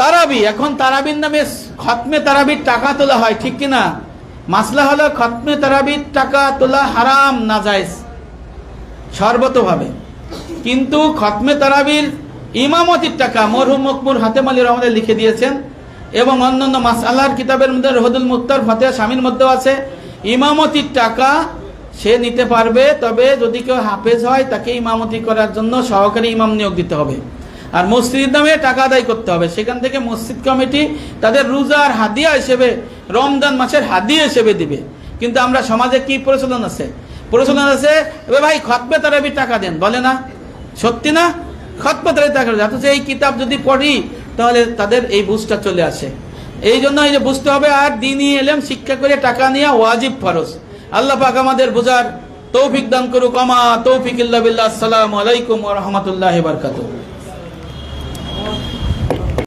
তারাবি, এখন তারাবির নামে খতমে তারাবির টাকা তোলা হয়, ঠিক কিনা? মাসলা হলো খতমে তারাবির টাকা তোলা হারাম না জায়েজ সর্বতভাবে। কিন্তু খতমে তারাবির ইমামতির টাকা মরহুম মকমুর হাতেম আলী রহমানের লিখে দিয়েছেন এবং অন্যান্য মাসালার কিতাবের মধ্যে রহদুল মুক্তার ফতেহ স্বামীর মধ্যেও আছে, ইমামতির টাকা সে নিতে পারবে, তবে যদি কেউ হাফেজ হয় তাকে ইমামতি করার জন্য সহকারী ইমাম নিয়োগ দিতে হবে। আর মসজিদ নামে টাকা আদায় করতে হবে। সেখান থেকে মসজিদ কমিটি তাদের রোজার হাদিয়া হিসেবে, রমজান মাসের হাদিয়া হিসেবে দিবে। কিন্তু আমরা সমাজে কি প্রচলন আছে? প্রচলন আছে এবার ভাই খতবে তারাবি টাকা দেন। বলে না। সত্যি না? খতবে তারাবি টাকা দেন। অথচ এই কিতাব যদি পড়ি, তাহলে তাদের এই বুঝটা চলে আসে। এই জন্য এই যে বুঝতে হবে, আর দিনই এলেম, শিক্ষা করে টাকা নিয়ে ওয়াজিব ফরজ। আল্লাহ পাক আমাদের বোঝার তৌফিক দান করুক। আমা তৌফিক ইল্লা বিল্লাহ। আসসালামু আলাইকুম ওয়া রাহমাতুল্লাহি ওয়া বারাকাতুহু।